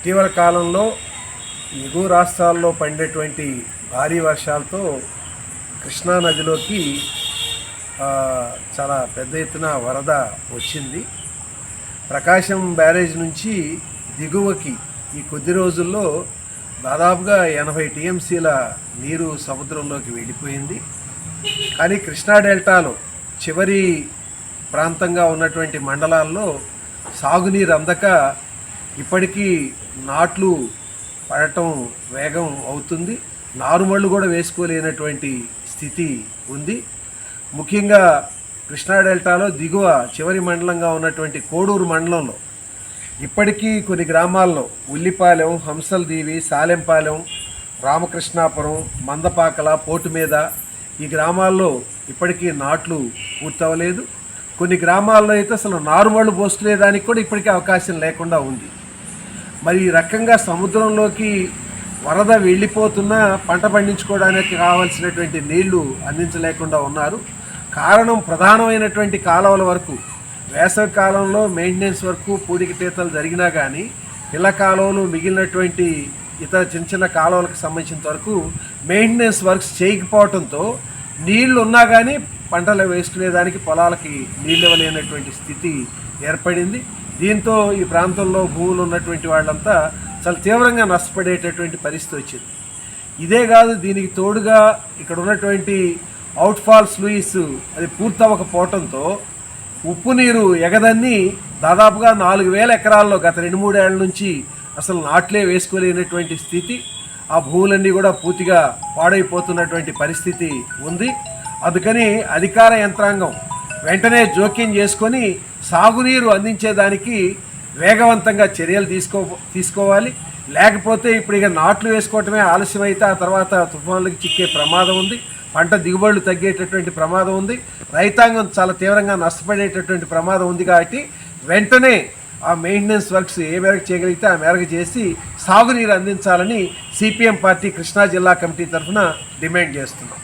ఇటీవల కాలంలో ఎగువ రాష్ట్రాల్లో పండేటువంటి భారీ వర్షాలతో కృష్ణా నదిలోకి చాలా పెద్ద ఎత్తున వరద వచ్చింది. ప్రకాశం బ్యారేజ్ నుంచి దిగువకి ఈ కొద్ది రోజుల్లో దాదాపుగా ఎనభై టీఎంసీల నీరు సముద్రంలోకి వెళ్ళిపోయింది. కానీ కృష్ణా డెల్టాలో చివరి ప్రాంతంగా ఉన్నటువంటి మండలాల్లో సాగునీరు అందక ఇప్పటికీ నాట్లు పడటం వేగం అవుతుంది. నారుమళ్ళు కూడా వేసుకోలేనటువంటి స్థితి ఉంది. ముఖ్యంగా కృష్ణా డెల్టాలో దిగువ చివరి మండలంగా ఉన్నటువంటి కోడూరు మండలంలో ఇప్పటికీ కొన్ని గ్రామాల్లో ఉల్లిపాలెం హంసల్దీవి సాలెంపాలెం రామకృష్ణాపురం మందపాకల పోటు మీద ఈ గ్రామాల్లో ఇప్పటికీ నాట్లు పూర్తవలేదు. కొన్ని గ్రామాల్లో అయితే అసలు నారుమళ్ళు పోసుకునేదానికి కూడా ఇప్పటికీ అవకాశం లేకుండా ఉంది. మరి ఈ రకంగా సముద్రంలోకి వరద వెళ్ళిపోతున్నా పంట పండించుకోవడానికి కావాల్సినటువంటి నీళ్ళు అందించలేకుండా ఉన్నారు. కారణం ప్రధానమైనటువంటి కాలువల వరకు వేసవి కాలంలో మెయింటెనెన్స్ వరకు పూడికి తీతలు జరిగినా కానీ పిల్ల కాలువలు మిగిలినటువంటి ఇతర చిన్న చిన్న కాలువలకు సంబంధించినంత వరకు మెయింటెనెన్స్ వర్క్స్ చేయకపోవడంతో నీళ్ళు ఉన్నా కానీ పంటలు వేసుకునేదానికి పొలాలకి నీళ్ళు ఇవ్వలేనటువంటి స్థితి ఏర్పడింది. దీంతో ఈ ప్రాంతంలో భూములు ఉన్నటువంటి వాళ్ళంతా చాలా తీవ్రంగా నష్టపడేటటువంటి పరిస్థితి వచ్చింది. ఇదే కాదు దీనికి తోడుగా ఇక్కడ ఉన్నటువంటి అవుట్ఫాల్స్ లూయిస్ అది పూర్తవ్వకపోవటంతో ఉప్పు నీరు ఎగదన్ని దాదాపుగా నాలుగు వేల ఎకరాల్లో గత రెండు మూడేళ్ళ నుంచి అసలు నాట్లే వేసుకోలేనటువంటి స్థితి. ఆ భూములన్నీ కూడా పూర్తిగా పాడైపోతున్నటువంటి పరిస్థితి ఉంది. అందుకని అధికార యంత్రాంగం వెంటనే జోక్యం చేసుకొని సాగునీరు అందించేదానికి వేగవంతంగా చర్యలు తీసుకో తీసుకోవాలి. లేకపోతే ఇప్పుడు ఇక నాట్లు వేసుకోవటమే ఆలస్యం అయితే ఆ తర్వాత తుఫాన్లకు చిక్కే ప్రమాదం ఉంది. పంట దిగుబడులు తగ్గేటటువంటి ప్రమాదం ఉంది. రైతాంగం చాలా తీవ్రంగా నష్టపడేటటువంటి ప్రమాదం ఉంది కాబట్టి వెంటనే ఆ మెయింటెనెన్స్ వర్క్స్ ఏ మేరకు చేయగలిగితే ఆ మేరకు చేసి సాగునీరు అందించాలని సిపిఎం పార్టీ కృష్ణా జిల్లా కమిటీ తరఫున డిమాండ్ చేస్తున్నాం.